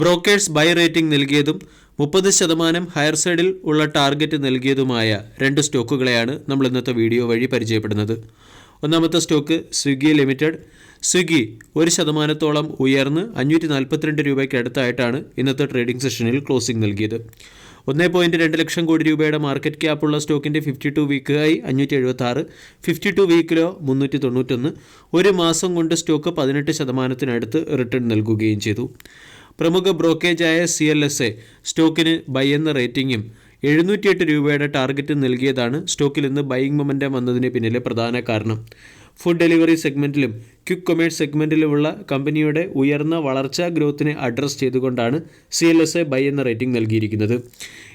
Brokers by rating നൽകിയതും മുപ്പത് ശതമാനം ഹയർ സൈഡിൽ ഉള്ള ടാർഗറ്റ് നൽകിയതുമായ രണ്ട് സ്റ്റോക്കുകളെയാണ് നമ്മൾ ഇന്നത്തെ വീഡിയോ വഴി പരിചയപ്പെടുന്നത്. ഒന്നാമത്തെ സ്റ്റോക്ക് സ്വിഗ്ഗി ലിമിറ്റഡ്. സ്വിഗ്ഗി ഒരു ശതമാനത്തോളം ഉയർന്ന് അഞ്ഞൂറ്റി നാൽപ്പത്തിരണ്ട് രൂപയ്ക്ക് അടുത്തായിട്ടാണ് ഇന്നത്തെ ട്രേഡിംഗ് സെഷനിൽ ക്ലോസിംഗ് നൽകിയത്. ഒന്നേ പോയിന്റ് രണ്ട് ലക്ഷം കോടി രൂപയുടെ മാർക്കറ്റ് ക്യാപ്പുള്ള സ്റ്റോക്കിന്റെ ഫിഫ്റ്റി ടു വീക്കായി അഞ്ഞൂറ്റി എഴുപത്തി ആറ് ഫിഫ്റ്റി ടു വീക്കിലോ മുന്നൂറ്റി തൊണ്ണൂറ്റൊന്ന് ഒരു മാസം കൊണ്ട് സ്റ്റോക്ക് പതിനെട്ട് ശതമാനത്തിനടുത്ത് റിട്ടേൺ നൽകുകയും ചെയ്തു. പ്രമുഖ ബ്രോക്കേജായ സി എൽ എസ് എ സ്റ്റോക്കിന് ബൈ എന്ന റേറ്റിംഗും എഴുന്നൂറ്റിയെട്ട് രൂപയുടെ ടാർഗറ്റ് നൽകിയതാണ് സ്റ്റോക്കിൽ നിന്ന് ബൈയിങ് മൊമെന്റം വന്നതിന് പിന്നിലെ പ്രധാന കാരണം. ഫുഡ് ഡെലിവറി സെഗ്മെന്റിലും ക്വിക്ക് കൊമേഴ്സ് സെഗ്മെന്റിലുമുള്ള കമ്പനിയുടെ ഉയർന്ന വളർച്ചാ ഗ്രോത്തിനെ അഡ്രസ്സ് ചെയ്തുകൊണ്ടാണ് C L S A buy എന്ന റേറ്റിംഗ് നൽകിയിരിക്കുന്നത്.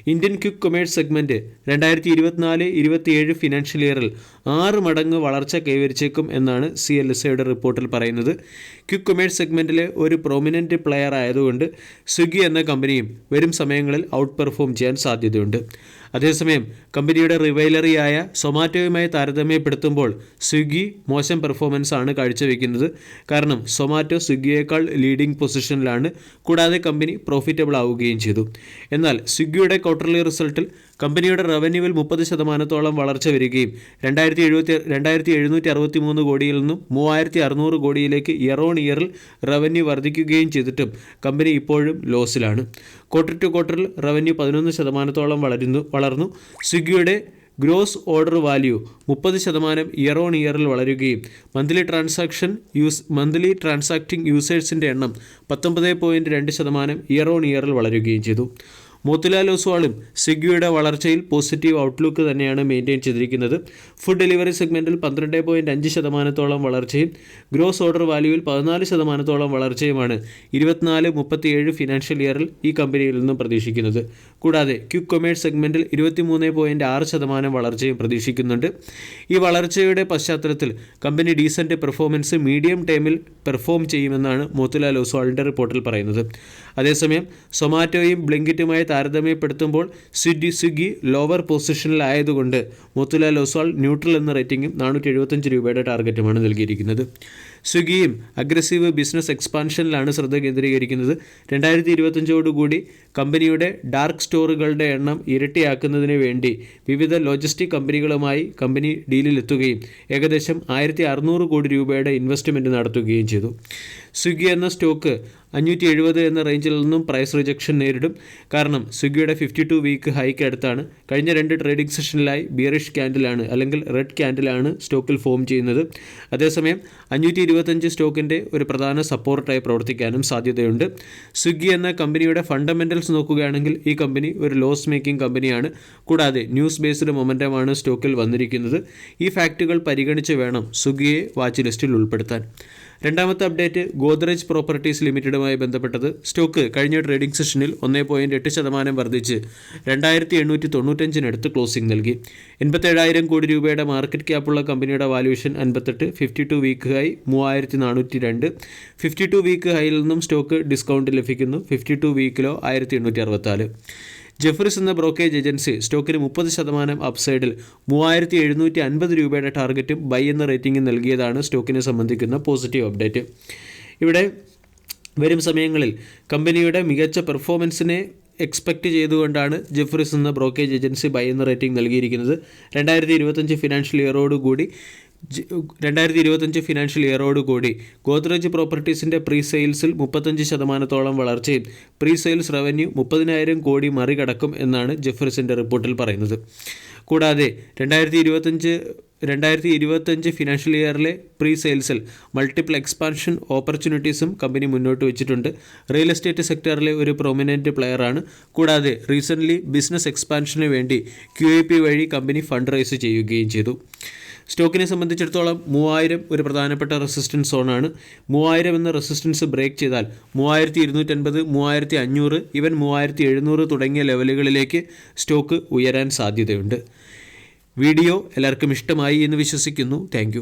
ഇന്ത്യൻ ക്വിക്ക് കൊമേഴ്സ് സെഗ്മെന്റ് രണ്ടായിരത്തി ഇരുപത്തിനാല് ഇരുപത്തിയേഴ് ഫിനാൻഷ്യൽ ഇയറിൽ ആറ് മടങ്ങ് വളർച്ച കൈവരിച്ചേക്കും എന്നാണ് സി എൽ എസ് എയുടെ റിപ്പോർട്ടിൽ പറയുന്നത്. ക്വിക്ക് കൊമേഴ്സ് സെഗ്മെന്റിലെ ഒരു പ്രൊമിനന്റ് പ്ലെയർ ആയതുകൊണ്ട് സ്വിഗ്ഗി എന്ന കമ്പനിയും വരും സമയങ്ങളിൽ ഔട്ട് പെർഫോം ചെയ്യാൻ സാധ്യതയുണ്ട്. അതേസമയം കമ്പനിയുടെ റിവൈലറിയായ സൊമാറ്റോയുമായി താരതമ്യപ്പെടുത്തുമ്പോൾ സ്വിഗ്ഗി മോശം പെർഫോമൻസ് ആണ് കാഴ്ചവെക്കുന്നത്. കാരണം സൊമാറ്റോ സ്വിഗ്ഗിയേക്കാൾ ലീഡിംഗ് പൊസിഷനിലാണ് കൂടാതെ കമ്പനി പ്രോഫിറ്റബിൾ ആവുകയും ചെയ്തു. എന്നാൽ സ്വിഗ്ഗിയുടെ ക്വാർട്ടർലി റിസൾട്ടിൽ കമ്പനിയുടെ റവന്യൂവിൽ മുപ്പത് ശതമാനത്തോളം വളർച്ച വരികയും രണ്ടായിരത്തി എഴുപത്തി രണ്ടായിരത്തി എഴുന്നൂറ്റി അറുപത്തി മൂന്ന് കോടിയിൽ നിന്നും മൂവായിരത്തി അറുന്നൂറ് കോടിയിലേക്ക് ഇയർ ഓൺ ഇയറിൽ റവന്യൂ വർദ്ധിക്കുകയും ചെയ്തിട്ടും കമ്പനി ഇപ്പോഴും ലോസിലാണ് ക്വാർട്ടർ ടു ക്വാർട്ടറിൽ റവന്യൂ പതിനൊന്ന് ശതമാനത്തോളം വളരുന്നു വളർന്നു. സ്വിഗ്ഗിയുടെ ഗ്രോസ് ഓർഡർ വാല്യൂ മുപ്പത് ശതമാനം ഇയർ ഓൺ ഇയറിൽ വളരുകയും monthly transaction use monthly transacting യൂസേഴ്സിന്റെ എണ്ണം പത്തൊമ്പത് പോയിന്റ് രണ്ട് ശതമാനം ഇയർ ഓൺ ഇയറിൽ വളരുകയും ചെയ്തു. മോത്തിലാൽ ഒസ്വാളും സ്വിഗ്ഗിയുടെ വളർച്ചയിൽ പോസിറ്റീവ് ഔട്ട്ലുക്ക് തന്നെയാണ് മെയിന്റെയിൻ ചെയ്തിരിക്കുന്നത്. ഫുഡ് ഡെലിവറി സെഗ്മെന്റിൽ പന്ത്രണ്ട് പോയിന്റ് അഞ്ച് ശതമാനത്തോളം വളർച്ചയും ഗ്രോസ് ഓർഡർ വാല്യൂവിൽ പതിനാല് ശതമാനത്തോളം വളർച്ചയുമാണ് ഇരുപത്തിനാല് മുപ്പത്തിയേഴ് ഫിനാൻഷ്യൽ ഇയറിൽ ഈ കമ്പനിയിൽ നിന്നും പ്രതീക്ഷിക്കുന്നത്. കൂടാതെ ക്വിക്ക് കൊമേഴ്സ് സെഗ്മെന്റിൽ ഇരുപത്തിമൂന്ന് പോയിന്റ് ആറ് ശതമാനം വളർച്ചയും പ്രതീക്ഷിക്കുന്നുണ്ട്. ഈ വളർച്ചയുടെ പശ്ചാത്തലത്തിൽ കമ്പനി ഡീസന്റ് പെർഫോമൻസ് മീഡിയം ടൈമിൽ പെർഫോം ചെയ്യുമെന്നാണ് മോത്തിലാൽ ഒസ്വാളിന്റെ റിപ്പോർട്ടിൽ പറയുന്നത്. അതേസമയം സൊമാറ്റോയും ബ്ലിങ്കിറ്റുമായി താരതമ്യപ്പെടുത്തുമ്പോൾ സ്വിഗ്ഗി സ്വിഗ്ഗി ലോവർ പൊസിഷനിലായതുകൊണ്ട് മോത്തിലാൽ ഒസ്വാൾ ന്യൂട്രൽ എന്ന റേറ്റിംഗും നാനൂറ്റി എഴുപത്തഞ്ച് രൂപയുടെ ടാർഗറ്റുമാണ് നൽകിയിരിക്കുന്നത്. സ്വിഗ്ഗിയും അഗ്രസീവ് ബിസിനസ് എക്സ്പാൻഷനിലാണ് ശ്രദ്ധ കേന്ദ്രീകരിക്കുന്നത്. രണ്ടായിരത്തി ഇരുപത്തഞ്ചോടുകൂടി കമ്പനിയുടെ ഡാർക്ക് സ്റ്റോറുകളുടെ എണ്ണം ഇരട്ടിയാക്കുന്നതിന് വേണ്ടി വിവിധ ലോജിസ്റ്റിക് കമ്പനികളുമായി കമ്പനി ഡീലിലെത്തുകയും ഏകദേശം ആയിരത്തി അറുന്നൂറ് കോടി രൂപയുടെ ഇൻവെസ്റ്റ്മെന്റ് നടത്തുകയും ചെയ്തു. സ്വിഗ്ഗി എന്ന സ്റ്റോക്ക് അഞ്ഞൂറ്റി എഴുപത് എന്ന റേഞ്ചിൽ നിന്നും പ്രൈസ് റിജക്ഷൻ നേരിടും. കാരണം സ്വിഗ്ഗിയുടെ ഫിഫ്റ്റി ടു വീക്ക് ഹൈക്ക് അടുത്താണ്. കഴിഞ്ഞ രണ്ട് ട്രേഡിംഗ് സെഷനിലായി ബിയറിഷ് ക്യാൻഡിലാണ് അല്ലെങ്കിൽ റെഡ് ക്യാൻഡിലാണ് സ്റ്റോക്കിൽ ഫോം ചെയ്യുന്നത്. അതേസമയം അഞ്ഞൂറ്റി ഇരുപത്തഞ്ച് സ്റ്റോക്കിന്റെ ഒരു പ്രധാന സപ്പോർട്ടായി പ്രവർത്തിക്കാനും സാധ്യതയുണ്ട്. സ്വിഗ്ഗി എന്ന കമ്പനിയുടെ ഫണ്ടമെന്റൽസ് നോക്കുകയാണെങ്കിൽ ഈ കമ്പനി ഒരു ലോസ് മേക്കിംഗ് കമ്പനിയാണ്. കൂടാതെ ന്യൂസ് ബേസ്ഡ് മൊമെന്റമാണ് സ്റ്റോക്കിൽ വന്നിരിക്കുന്നത്. ഈ ഫാക്റ്റുകൾ പരിഗണിച്ച് വേണം സ്വിഗ്ഗിയെ വാച്ച് ലിസ്റ്റിൽ ഉൾപ്പെടുത്താൻ. രണ്ടാമത്തെ അപ്ഡേറ്റ് ഗോദ്രേജ് പ്രോപ്പർട്ടീസ് ലിമിറ്റഡുമായി ബന്ധപ്പെട്ടത്. സ്റ്റോക്ക് കഴിഞ്ഞ ട്രേഡിംഗ് സെഷനിൽ ഒന്നേ പോയിന്റ് എട്ട് ശതമാനം വർദ്ധിച്ച് രണ്ടായിരത്തി എണ്ണൂറ്റി തൊണ്ണൂറ്റഞ്ചിനടുത്ത് ക്ലോസിംഗ് നൽകി. എൺപത്തേഴായിരം കോടി രൂപയുടെ മാർക്കറ്റ് ക്യാപ്പുള്ള കമ്പനിയുടെ വാല്യൂഷൻ അൻപത്തെട്ട് ഫിഫ്റ്റി ടു വീക്ക് ഹൈ മൂവായിരത്തി നാനൂറ്റി രണ്ട്. ഫിഫ്റ്റി ടു വീക്ക് ഹൈയിൽ നിന്നും സ്റ്റോക്ക് ഡിസ്കൗണ്ട് ലഭിക്കുന്നു ഫിഫ്റ്റി ടു വീക്കിലോ ആയിരത്തി എണ്ണൂറ്റി അറുപത്താൽ ജെഫ്രിസ് എന്ന ബ്രോക്കേജ് ഏജൻസി സ്റ്റോക്കിന് മുപ്പത് ശതമാനം അപ്സൈഡിൽ മൂവായിരത്തി എഴുന്നൂറ്റി അൻപത് രൂപയുടെ ടാർഗറ്റും ബൈ എന്ന റേറ്റിംഗും നൽകിയതാണ് സ്റ്റോക്കിനെ സംബന്ധിക്കുന്ന പോസിറ്റീവ് അപ്ഡേറ്റ്. ഇവിടെ വരും സമയങ്ങളിൽ കമ്പനിയുടെ മികച്ച പെർഫോമൻസിനെ എക്സ്പെക്റ്റ് ചെയ്തുകൊണ്ടാണ് ജെഫ്രിസ് എന്ന ബ്രോക്കേജ് ഏജൻസി ബൈ എന്ന റേറ്റിംഗ് നൽകിയിരിക്കുന്നത്. രണ്ടായിരത്തി ഇരുപത്തഞ്ച് ഫിനാൻഷ്യൽ ഇയറോടുകൂടി രണ്ടായിരത്തി ഇരുപത്തഞ്ച് ഫിനാൻഷ്യൽ ഇയറോടുകൂടി ഗോദ്രേജ് പ്രോപ്പർട്ടീസിന്റെ പ്രീ സെയിൽസിൽ മുപ്പത്തഞ്ച് ശതമാനത്തോളം വളർച്ചയും പ്രീ സെയിൽസ് റവന്യൂ മുപ്പതിനായിരം കോടി മറികടക്കും എന്നാണ് ജെഫ്രിസിന്റെ റിപ്പോർട്ടിൽ പറയുന്നത്. കൂടാതെ രണ്ടായിരത്തി ഇരുപത്തഞ്ച് രണ്ടായിരത്തി ഇരുപത്തഞ്ച് ഫിനാൻഷ്യൽ ഇയറിലെ പ്രീ സെയിൽസിൽ മൾട്ടിപ്പിൾ എക്സ്പാൻഷൻ ഓപ്പർച്യൂണിറ്റീസും കമ്പനി മുന്നോട്ട് വെച്ചിട്ടുണ്ട്. റിയൽ എസ്റ്റേറ്റ് സെക്ടറിലെ ഒരു പ്രൊമിനന്റ് പ്ലെയറാണ് കൂടാതെ റീസെന്റ്ലി ബിസിനസ് എക്സ്പാൻഷന് വേണ്ടി ക്യു വഴി കമ്പനി ഫണ്ട് റൈസ് ചെയ്യുകയും ചെയ്തു. സ്റ്റോക്കിനെ സംബന്ധിച്ചിടത്തോളം മൂവായിരം ഒരു പ്രധാനപ്പെട്ട റെസിസ്റ്റൻസ് സോണാണ് മൂവായിരം എന്ന റെസിസ്റ്റൻസ് ബ്രേക്ക് ചെയ്താൽ മൂവായിരത്തി ഇരുന്നൂറ്റൻപത് മൂവായിരത്തി അഞ്ഞൂറ് ഇവൻ മൂവായിരത്തി എഴുന്നൂറ് തുടങ്ങിയ ലെവലുകളിലേക്ക് സ്റ്റോക്ക് ഉയരാൻ സാധ്യതയുണ്ട്. വീഡിയോ എല്ലാവർക്കും ഇഷ്ടമായി എന്ന് വിശ്വസിക്കുന്നു. താങ്ക്